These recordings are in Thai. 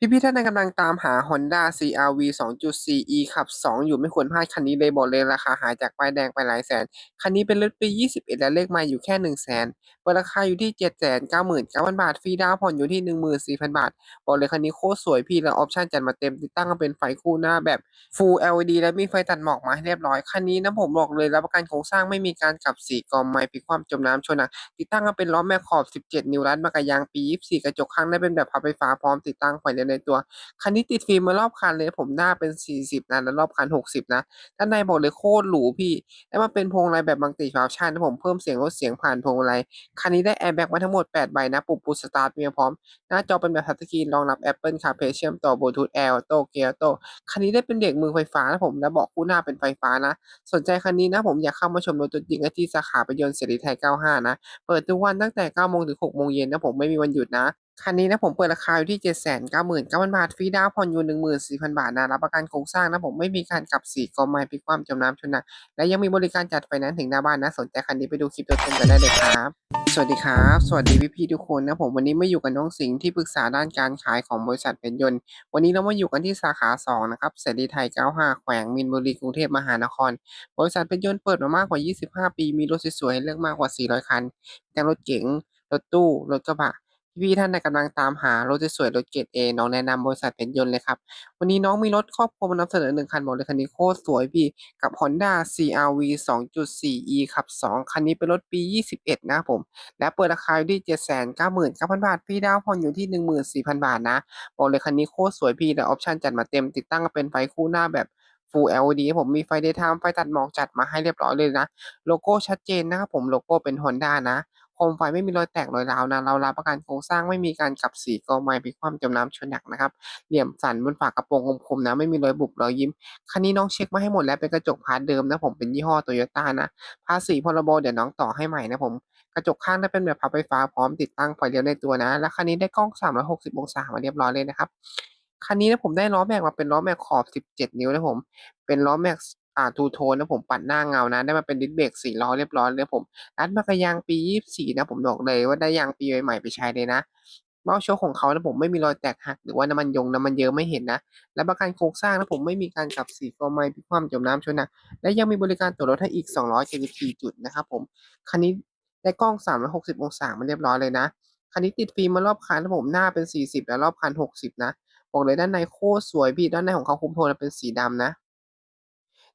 พี่ๆท่านใดกำลังตามหา Honda CR-V 2.4e ขับ 2 อยู่ไม่ควรพลาดคันนี้เลยบอกเลยราคาหายจากป้ายแดงไปหลายแสน คันนี้เป็นรถปี 21 และเลขไมล์อยู่แค่ 100,000เปิดราคาอยู่ที่ 799,000 บาท ฟรีดาวน์ผ่อนอยู่ที่ 14,000 บาท บอกเลยคันนี้โคตรสวยพี่แล้วออปชั่นจัดมาเต็มติดตั้งเป็นไฟคู่หน้าแบบ Full LED และมีไฟตัดหมอกมาให้เรียบร้อย คันนี้นะผมบอกเลยรับประกันโครงสร้างไม่มีการกลับสีกอมไม้พลิกคว่ำจมน้ำชนหนักติดตั้งก็เป็นล้อแม็กขอบ 17 นิ้วรัดมากระยางปี 24 กระจกข้างได้เป็นแบบพับไฟฟ้าพร้อมติดตั้งไฟเลในตัว คันนี้ติดฟิล์มมารอบคันเลย ผมหน้าเป็น 40 นะแล้วรอบคัน 60 นะด้านในบอกเลยโคตรหรูพี่ แล้วมันเป็นพวงมาลัยแบบมัลติฟังก์ชันนะผมเพิ่มเสียงลดเสียงผ่านพวงมาลัยคันนี้ได้แอร์แบ็กมาทั้งหมด 8 ใบนะปุ่มปูสตาร์ทมีพร้อม หน้าจอเป็นแบบทัชสกรีนรองรับ Apple CarPlay เชื่อมต่อบลูทูธ Air Auto Gear Auto คันนี้ได้เป็นเบรกมือไฟฟ้านะผมและบาะคู่หน้าเป็นไฟฟ้านะ สนใจคันนี้นะผมอยากเข้ามาชมรถตัวจริงที่สาขาประยนต์เสรีไทย 95 นะ เปิดทุกวันตั้งแต่ 9 โมงถึง 6 โมงเย็นนะผมไม่มีวันหยุดนะ คันนี้นะผมเปิดราคาอยู่ที่799,000บาทฟรีดาวน์ผ่อนอยู่14,000บาทนะรับประกันโครงสร้างนะผมไม่มีการกลับสีกอไม้พลิกคว่ำจมน้ำชนหนักและยังมีบริการจัดไฟแนนซ์ถึงหน้าบ้านนะสนใจคันนี้ไปดูคลิปตัวเต็มกันได้เลยครับ สวัสดีครับ สวัสดีพี่ๆทุกคนนะผมวันนี้มาอยู่กับน้องสิงห์ที่ปรึกษาด้านการขายของบริษัทเป็นยนต์ วันนี้เรามาอยู่กันที่สาขา2นะครับเสรีไทย 95 แขวงมินบุรีกรุงเทพมหานคร บริษัทเป็นยนต์เปิดมามากกว่า 25 ปี มีรถสวยๆให้เลือกมากกว่า 400 คันทั้งรถเก๋งรถตู้รถกระบะ พี่ๆท่านใดกำลังตามหารถสวยรถเกรด A น้องแนะนำบริษัทเป็นยนต์เลยครับ วันนี้น้องมีรถครอบครัวมานำเสนอหนึ่งคันบอกเลยคันนี้โคตรสวยพี่ กับ Honda CR-V 2.4e ขับ 2 คันนี้เป็นรถปี 21 นะผม และเปิดราคาอยู่ที่ 799,000 บาทฟรีดาวน์ผ่อนอยู่ที่ 14,000 บาทนะ บอกเลยคันนี้โคตรสวยพี่และออปชั่นจัดมาเต็มติดตั้งเป็นไฟคู่หน้าแบบ Full LED ผมมีไฟ Daytime ไฟตัดหมอกจัดมาให้เรียบร้อยเลยนะ โลโก้ชัดเจนนะครับผมโลโก้เป็น Honda นะ มไฟไม่มีรอยแตกรอยร้าวนะเรารับประกันโครงสร้างไม่มีการกลับสีกอไม้พลิกคว่ำจมน้ำชนหนักนะครับ เหลี่ยมสันบนฝากระโปรงคมๆนะไม่มีรอยบุบรอยยิ้ม คันนี้น้องเช็คมาให้หมดแล้วเป็นกระจกพาร์ทเดิมนะผมเป็นยี่ห้อโตโยต้านะ ภาษีพรบเดี๋ยวน้องต่อให้ใหม่นะผม กระจกข้างได้เป็นแบบพับไฟฟ้าพร้อมติดตั้งไฟเลี้ยวในตัวนะ และคันนี้ได้กล้อง 360 องศามาเรียบร้อยเลยนะครับคันนี้นะผมได้ล้อแม็กมาเป็นล้อแม็กขอบ 17 นิ้วนะผม เป็นล้อแม็ก อ่าทูโทนนะผมปัดหน้าเงานะ ได้มาเป็นดิสเบรก4ล้อเรียบร้อยเลยผมรัดมากระยางปี24นะผมบอกเลยว่าได้ยางปีใหม่ไปใช้เลยนะเบ้าโชคของเขานะผมไม่มีรอยแตกหักหรือว่าน้ำมันยงน้ำมันเยอะไม่เห็นนะ และประกันโครงสร้างนะผมไม่มีการกลับสีกอไมพิคว่ำจมน้ำชนหนักและยังมีบริการตรวจรถให้อีก274จุดนะครับผมคันนี้ได้กล้อง 360 องศามาเรียบร้อยเลยนะคันนี้ติดฟิล์มมารอบคันนะผมหน้าเป็น 40 และรอบคัน 60 นะบอกเลยด้านในโคตรสวยพี่ด้านในของเขาคุมโทนเป็นสีดำนะ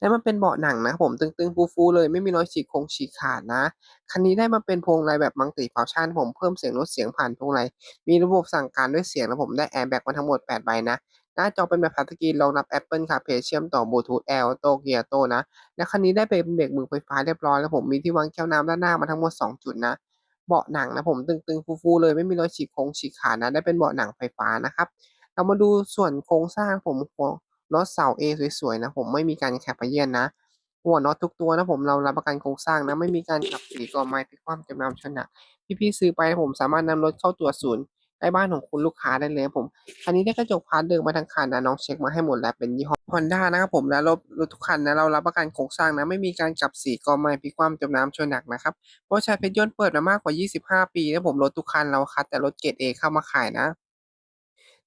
แล้วมันเป็นเบาะหนังนะผมตึงๆฟูๆเลยไม่มีรอยฉีกคงฉีกขาดนะ คันนี้ได้มาเป็นพวงมาลัยแบบมัลติฟังชันผมเพิ่มเสียงลดเสียงผ่านพวงมาลัยมีระบบสั่งการด้วยเสียงนะผมได้แอร์แบ็กมาทั้งหมด 8 ใบนะหน้าจอเป็นแบบทัชสกรีนรองรับ Apple CarPlay เชื่อมต่อบลูทูธ Air Auto Gear Auto นะ และคันนี้ได้เป็นเบรกมือไฟฟ้าเรียบร้อยแล้วผมมีที่วางแก้วน้ำด้านหน้ามาทั้งหมด 2 จุดนะเบาะหนังนะผมตึงๆฟูๆเลยไม่มีรอยฉีกคงฉีกขาดนะได้เป็นเบาะหนังไฟฟ้านะครับเรามาดูส่วนโครงสร้างผมของ รถเสา A สวยๆนะผมไม่มีการแคปเยียนนะหัวน็อตทุกตัวนะผมเรารับประกันโครงสร้างนะไม่มีการขับสีกอไม้พิคว่ำจำนำชนหนักพี่ๆซื้อไปผมสามารถนำรถเข้าตรวศูนย์ใกล้บ้านของคุณลูกค้าได้เลยผมคันนี้ได้กระจกพาร์ทเดิมมาทั้งคันนะน้องเช็คมาให้หมดแล้วเป็นยี่ห้อ Honda นะครับผมและรถรถทุกคันนะเรารับประกันโครงสร้างนะไม่มีการกลับสีกอไม้พิคว่ำจมน้ำชนหนักนะครับบริษัทเพชรยนต์เปิดมามากกว่า 25 ปีนะผมรถทุกคันเราคัดแต่รถเกรด A เข้ามาขายนะ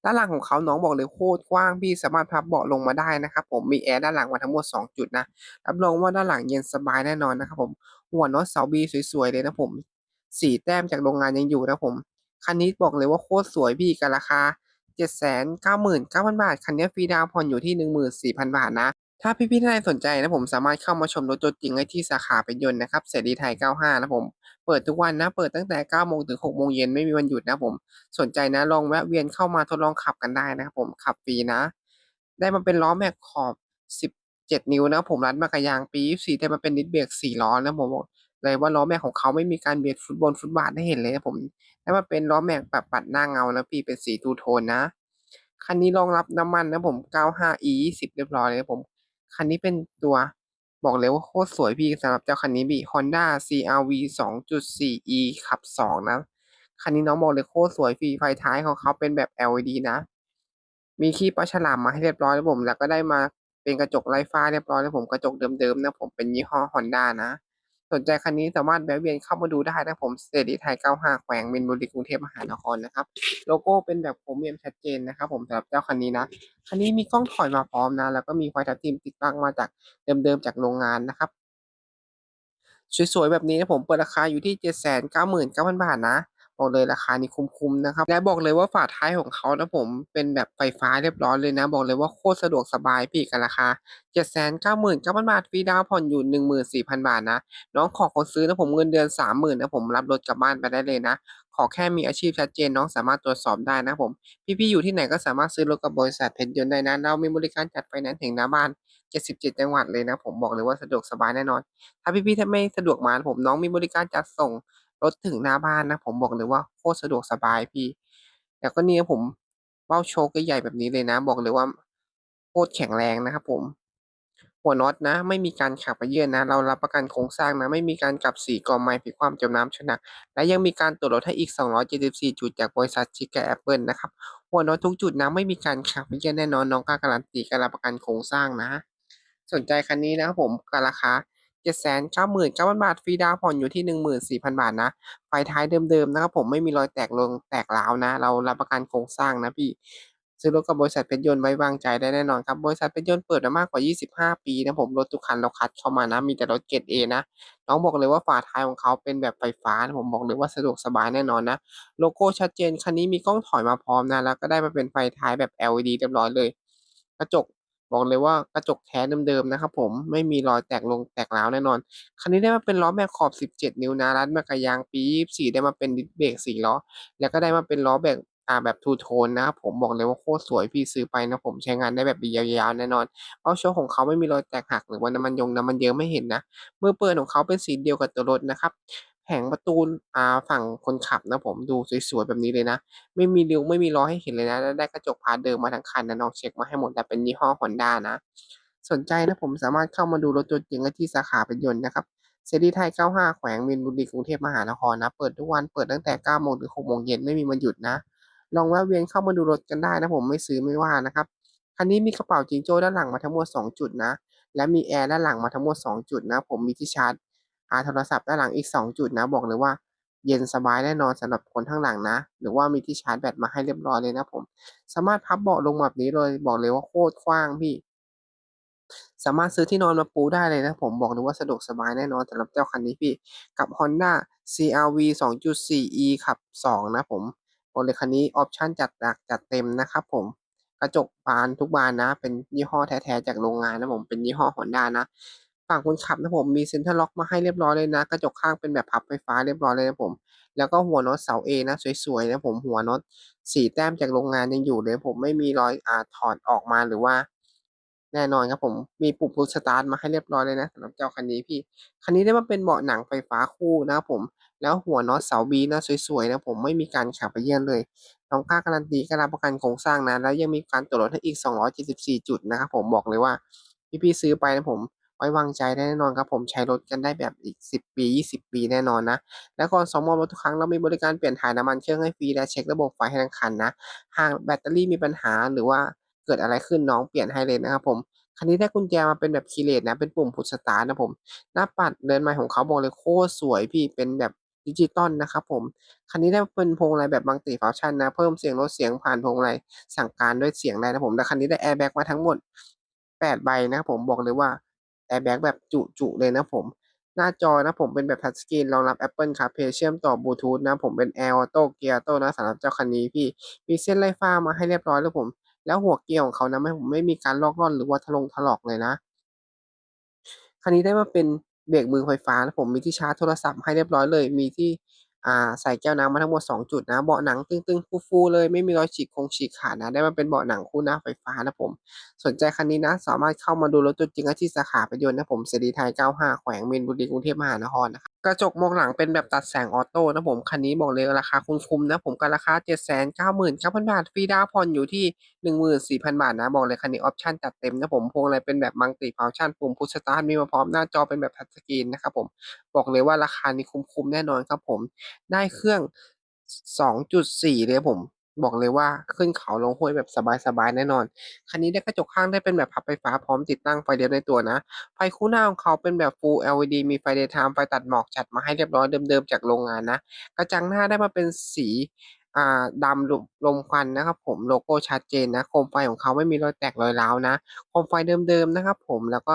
ด้านหลังของเขาน้องบอกเลยโคตรกว้างพี่สามารถพับเบาะลงมาได้นะครับผมมีแอร์ด้านหลังมาทั้งหมด 2 จุดนะรับรองว่าด้านหลังเย็นสบายแน่นอนนะครับผมหัวน็อตเสาบีสวยๆเลยนะผมสีแต้มจากโรงงานยังอยู่นะผมคันนี้บอกเลยว่าโคตรสวยพี่กับราคา 799,000 บาท คันนี้ฟรีดาวผ่อนอยู่ที่ 14,000 บาทนะ ถ้าพี่ๆท่านใดสนใจนะผมสามารถเข้ามาชมรถตัวจริงได้ที่สาขาเป็นยนต์นะครับเสรีไทย 95 นะผมเปิดทุกวันนะ เปิดตั้งแต่ 9 โมงถึง 6 โมงเย็นไม่มีวันหยุดนะผม สนใจนะลองแวะเวียนเข้ามาทดลองขับกันได้นะครับผมขับฟรีนะ ได้มาเป็นล้อแม็กขอบ 17 นิ้วนะผมรัดมากระยางปี 24 ได้มาเป็นดิสเบรก4ล้อนะผมเลยว่าล้อแม็กของเขาไม่มีการเบียดฟุตบอลฟุตบาทให้เห็นเลยนะผมได้มาเป็นล้อแม็กแบบปัดหน้าเงานะพี่เป็นสีทูโทนนะคันนี้รองรับน้ำมันนะผม 95e 20 เรียบร้อยเลยนะผม คันนี้เป็นตัวบอกเลยว่าโคตรสวยพี่สำหรับเจ้าคันนี้บี Honda CR-V 2.4e ขับ 2 นะ คันนี้น้องบอกเลยโคตรสวยพี่ไฟท้ายของเขาเป็นแบบ LED นะ มีคีบปลาฉลามมาให้เรียบร้อยแล้วผม แล้วก็ได้มาเป็นกระจกไร้ฟ้าเรียบร้อยแล้วผมกระจกเดิมๆนะผมเป็นยี่ห้อ Honda นะ สนใจคันนี้สามารถแวะเวียนเข้ามาดูได้นะผมเสรีไทย 95 แขวงมินบุรีกรุงเทพมหานครนะครับ โลโก้เป็นแบบโครเมียมชัดเจนนะครับผมสำหรับเจ้าคันนี้นะ คันนี้มีกล้องถอยมาพร้อมนะ แล้วก็มีไฟทับทิมติดตั้งมาจากเดิมๆจากโรงงานนะครับ สวยๆแบบนี้นะผมเปิดราคาอยู่ที่ 799,000 บาทนะ บอกเลยราคานี้คุ้มๆนะครับ และบอกเลยว่าฝาท้ายของเขานะผมเป็นแบบไฟฟ้าเรียบร้อยเลยนะ บอกเลยว่าโคตรสะดวกสบายพี่กันราคา 799,000 บาทฟรีดาวน์ผ่อนอยู่ 14,000 บาทนะ น้องขอคนซื้อนะผมเงินเดือน 30,000นะผมรับรถกลับบ้านไปได้เลยนะ ขอแค่มีอาชีพชัดเจนน้องสามารถตรวจสอบได้นะผม พี่ๆอยู่ที่ไหนก็สามารถซื้อรถกับบริษัทเพชรยนต์ได้นะเรามีบริการจัดไฟแนนซ์ถึงหน้าบ้าน 77 จังหวัดเลยนะ ผมบอกเลยว่าสะดวกสบายแน่นอน ถ้าพี่ๆถ้าไม่สะดวกมาผมน้องมีบริการจัดส่ง รถถึงหน้าบ้านนะผมบอกเลยว่าโคตรสะดวกสบายพี่ แล้วก็นี่ผมเบ้าโชคก็ใหญ่แบบนี้เลยนะ บอกเลยว่าโคตรแข็งแรงนะครับผมหัวน็อตนะ ไม่มีการขับไปเยื่อนนะเรารับประกันโครงสร้างนะ ไม่มีการกลับสีกอไม้พลิกความจมน้ำชนะและยังมีการตรวจรถให้อีก 274 จุดจากบริษัทชิกาแอปเปิลนะครับ หัวน็อตทุกจุดนะไม่มีการขับไปเยื่อนแน่นอนน้องกล้าการันตีการรับประกันโครงสร้างนะ สนใจคันนี้นะครับผมกับราคา 799,000 บาท ฟรีดาวผ่อนอยู่ที่ 14,000 บาทนะ ไฟท้ายเดิมๆนะครับผมไม่มีรอยแตกลงแตกร้าวนะ เรารับประกันโครงสร้างนะพี่ ซื้อรถกับบริษัทเพชรยนต์ไว้วางใจได้แน่นอนครับ บริษัทเพชรยนต์เปิดมามากกว่า 25 ปีนะผม รถทุกคันเราคัดเข้ามานะ มีแต่รถเกรด A นะ น้องบอกเลยว่าฝาท้ายของเขาเป็นแบบไฟฟ้านะผมบอกเลยว่าสะดวกสบายแน่นอนนะ โลโก้ชัดเจน คันนี้มีกล้องถอยมาพร้อมนะ แล้วก็ได้มาเป็นไฟท้ายแบบ LED เรียบร้อยเลย กระจก บอกเลยว่ากระจกแท้เดิมๆนะครับผมไม่มีรอยแตกลงแตกร้าวแน่นอน คันนี้ได้มาเป็นล้อแม็กขอบ 17 นิ้วนะรัดมากระยางปี 24 ได้มาเป็นดิสเบรก4ล้อ แล้วก็ได้มาเป็นล้อแบบอ่าแบบทูโทนนะครับผมบอกเลยว่าโคตรสวยพี่ซื้อไปนะผมใช้งานได้แบบยาวๆแน่นอนเพราะโชว์ของเขาไม่มีรอยแตกหักหรือว่าน้ำมันยงน้ำมันเยิ้มไม่เห็นนะมือเปิดของเขาเป็นสีเดียวกับตัวรถนะครับ แผงประตูอ่าฝั่งคนขับนะผมดูสวยๆแบบนี้เลยนะ ไม่มีริ้วไม่มีล้อให้เห็นเลยนะแล้วได้กระจกพาเดิมมาทั้งคันนะน้องเช็คมาให้หมดแต่เป็นยี่ห้อ Honda นะ สนใจนะผมสามารถเข้ามาดูรถตัวจริงได้ที่สาขาเป็นยนต์นะครับเซรีไทย 95 แขวงมินบุรีกรุงเทพมหานครนะ เปิดทุกวันเปิดตั้งแต่ 9 โมงถึง 6 โมงเย็นไม่มีวันหยุดนะ ลองแวะเวียนเข้ามาดูรถกันได้นะผมไม่ซื้อไม่ว่านะครับคันนี้มีกระเป๋าจิงโจ้ด้านหลังมาทั้งหมด 2 จุดนะ และมีแอร์ด้านหลังมาทั้งหมด 2 จุดนะ ผมมีที่ชาร์จ อาโทรศัพท์ด้านหลังอีก 2 จุดนะ บอกเลยว่าเย็นสบายแน่นอนสำหรับคนข้างหลังนะ หรือว่ามีที่ชาร์จแบตมาให้เรียบร้อยเลยนะผม สามารถพับเบาะลงแบบนี้เลยบอกเลยว่าโคตรกว้างพี่ สามารถซื้อที่นอนมาปูได้เลยนะผมบอกเลยว่าสะดวกสบายแน่นอนสำหรับเจ้าคันนี้พี่ กับ Honda CR-V 2.4e ขับ 2 นะผมบอกเลยคันนี้ออปชั่นจัดหนักจัดเต็มนะครับผมกระจกบานทุกบานนะ เป็นยี่ห้อแท้ๆจากโรงงานนะผมเป็นยี่ห้อ Honda นะ ฝั่งคนขับนะผมมีเซ็นเตอร์ล็อกมาให้เรียบร้อยเลยนะ กระจกข้างเป็นแบบพับไฟฟ้าเรียบร้อยเลยนะผม แล้วก็หัวน็อตเสา A นะสวยๆนะผมหัวน็อตสีแต้มจากโรงงานยังอยู่เลย ผมไม่มีรอยอ่าถอดออกมาหรือว่า แน่นอนครับผมมีปุ่มพุชสตาร์ทมาให้เรียบร้อยเลยนะสำหรับเจ้าคันนี้พี่คันนี้ได้มาเป็นเบาะหนังไฟฟ้าคู่นะครับผม แล้วหัวน็อตเสา B นะสวยๆนะผมไม่มีการขับไปเยื่อนเลยน้องก้าการันตีการรับประกันโครงสร้างนะแล้วยังมีการตรวจรถให้อีก 274 จุดนะครับผมบอกเลยว่าพี่ๆซื้อไปนะผม ไว้วางใจได้แน่นอนครับผมใช้รถกันได้แบบอีก 10 ปี 20 ปีแน่นอนนะ และก่อนส่งมอบรถทุกครั้งเรามีบริการเปลี่ยนถ่ายน้ำมันเครื่องให้ฟรีและเช็คระบบไฟให้ทั้งคันนะ หากแบตเตอรี่มีปัญหาหรือว่าเกิดอะไรขึ้นน้องเปลี่ยนให้เลยนะครับผมคันนี้ได้กุญแจมาเป็นแบบคีย์เลสนะ เป็นปุ่มพุชสตาร์นะผม หน้าปัดเดินไม้ของเขาบอกเลยโคตรสวยพี่เป็นแบบดิจิตอลนะครับผม คันนี้ได้เป็นพวงมาลัยแบบมัลติฟังชันนะ เพิ่มเสียงลดเสียงผ่านพวงมาลัยสั่งการด้วยเสียงได้นะผม และคันนี้ได้แอร์แบ็กมาทั้งหมด 8 ใบนะครับผมบอกเลยว่า แอร์แบ็กแบบจุๆเลยนะผม หน้าจอนะผมเป็นแบบทัชสกรีนรองรับ Apple CarPlay เชื่อมต่อบลูทูธนะผมเป็น Air Auto Gear Auto นะสำหรับเจ้าคันนี้พี่ มีเส้นไล่ฟ้ามาให้เรียบร้อยแล้วผม แล้วหัวเกียร์ของเขานะไม่ผมไม่มีการลอกล่อนหรือว่าทะลงถลอกเลยนะ คันนี้ได้มาเป็นเบรกมือไฟฟ้านะผมมีที่ชาร์จโทรศัพท์ให้เรียบร้อยเลย มีที่ อ่าใส่แก้วน้ำมาทั้งหมด 2 จุดนะ เบาะหนังตึงๆ ฟูๆ เลยไม่มีรอยฉีกคงฉีกขาดนะ ได้มาเป็นเบาะหนังคู่หน้าไฟฟ้านะผม สนใจคันนี้นะ สามารถเข้ามาดูรถตัวจริงที่สาขาประยนต์นะผมเสรีไทย 95 แขวงมีนบุรีกรุงเทพมหานครนะครับ กระจกมองหลังเป็นแบบตัดแสงออโต้นะผมคันนี้บอกเลยราคาคุ้มๆนะผมกับราคา 799,000 บาทฟรีดาวน์ผ่อนอยู่ที่ 14,000 บาทนะบอกเลยคันนี้ออปชั่นจัดเต็มนะผมพวงอะไรเป็นแบบมัลติฟังชั่นปุ่มพุชสตาร์ทมีมาพร้อมหน้าจอเป็นแบบทัชสกรีนนะครับผมบอกเลยว่าราคานี้คุ้มๆแน่นอนครับผมได้เครื่อง 2.4 เลยผม บอกเลยว่าขึ้นเขาลงห้วยแบบสบายๆแน่นอน คันนี้ได้กระจกข้างได้เป็นแบบพับไฟฟ้าพร้อมติดตั้งไฟเลี้ยวในตัวนะ ไฟคู่หน้าของเขาเป็นแบบ Full LED มีไฟ Daytime ไฟตัดหมอกจัดมาให้เรียบร้อยเดิมๆจากโรงงานนะ กระจังหน้าได้มาเป็นสีอ่าดำลมควันนะครับผมโลโก้ชัดเจนนะ โคมไฟของเขาไม่มีรอยแตกรอยร้าวนะ โคมไฟเดิมๆนะครับผมแล้วก็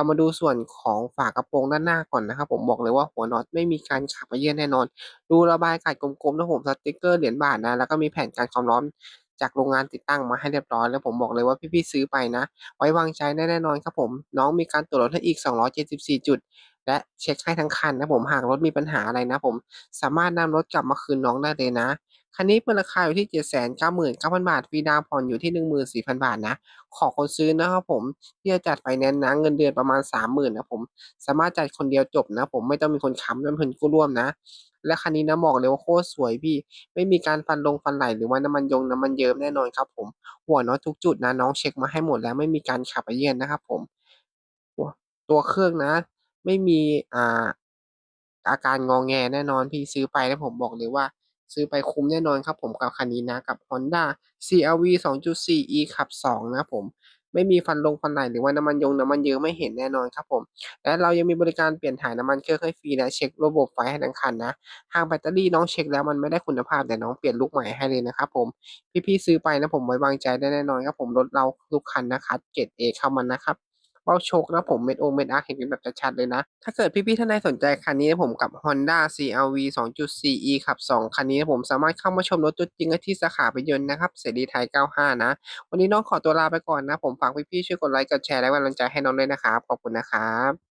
เรามาดูส่วนของฝากระโปรงด้านหน้าก่อนนะครับ ผมบอกเลยว่าหัวน็อตไม่มีการขับมาเยื่อนแน่นอนรูระบายอากาศกลมๆนะผมสติกเกอร์เหรียญบาทนะ แล้วก็มีแผ่นกันความร้อนจากโรงงานติดตั้งมาให้เรียบร้อย แล้วผมบอกเลยว่าพี่ๆซื้อไปนะ ไว้วางใจแน่นอนครับผม น้องมีการตรวจรถให้อีก 274 จุด และเช็คให้ทั้งคันนะผมหากรถมีปัญหาอะไรนะผม สามารถนำรถกลับมาคืนน้องได้เลยนะ คันนี้เปิดราคาอยู่ที่ 799,000 บาทฟรีดาวผ่อนอยู่ที่ 14,000 บาทนะ ขอคนซื้อนะครับผม ที่จะจัดไฟแนนซ์นะ เงินเดือนประมาณ 30,000นะผม สามารถจัดคนเดียวจบนะ ผมไม่ต้องมีคนค้ำไม่ต้องมีคนกู้ร่วมนะ และคันนี้นะบอกเลยว่าโคตรสวยพี่ ไม่มีการฟันลงฟันไหลหรือว่าน้ำมันยงน้ำมันเยิ้มแน่นอนครับผม หัวน็อตทุกจุดนะน้องเช็คมาให้หมดแล้วไม่มีการขับไปเยียนนะครับผม ตัวเครื่องนะ ไม่มีอ่าอาการงอแงแน่นอนพี่ซื้อไปแล้วผมบอกเลยว่า ซื้อไปคุ้มแน่นอนครับผมกับคันนี้นะกับ Honda CR-V 2.4e ขับ 2 นะผมไม่มีฟันลงฟันไหลหรือว่าน้ำมันยงน้ำมันเยอะไม่เห็นแน่นอนครับผม และเรายังมีบริการเปลี่ยนถ่ายน้ำมันเครื่องให้ฟรีและเช็คระบบไฟให้ทั้งคันนะหากแบตเตอรี่น้องเช็คแล้วมันไม่ได้คุณภาพแต่น้องเปลี่ยนลูกใหม่ให้เลยนะครับผม พี่ๆซื้อไปนะผมไว้วางใจได้แน่นอนครับผมรถเราทุกคันนะครับเกรด A เข้ามันนะครับ เบ้าโชคนะผมเม็ดโอเม็ดอาร์เห็นกันแบบชัดๆเลยนะ ถ้าเกิดพี่ๆท่านใดสนใจคันนี้นะผมกับ Honda CR-V 2.4e ขับ 2 คันนี้นะผมสามารถเข้ามาชมรถตัวจริงได้ที่สาขาไปยนต์นะครับเสรีไทย 95 นะ วันนี้น้องขอตัวลาไปก่อนนะ ผมฝากพี่ๆช่วยกดไลค์กดแชร์และกำลังใจให้น้องด้วยนะครับขอบคุณนะครับ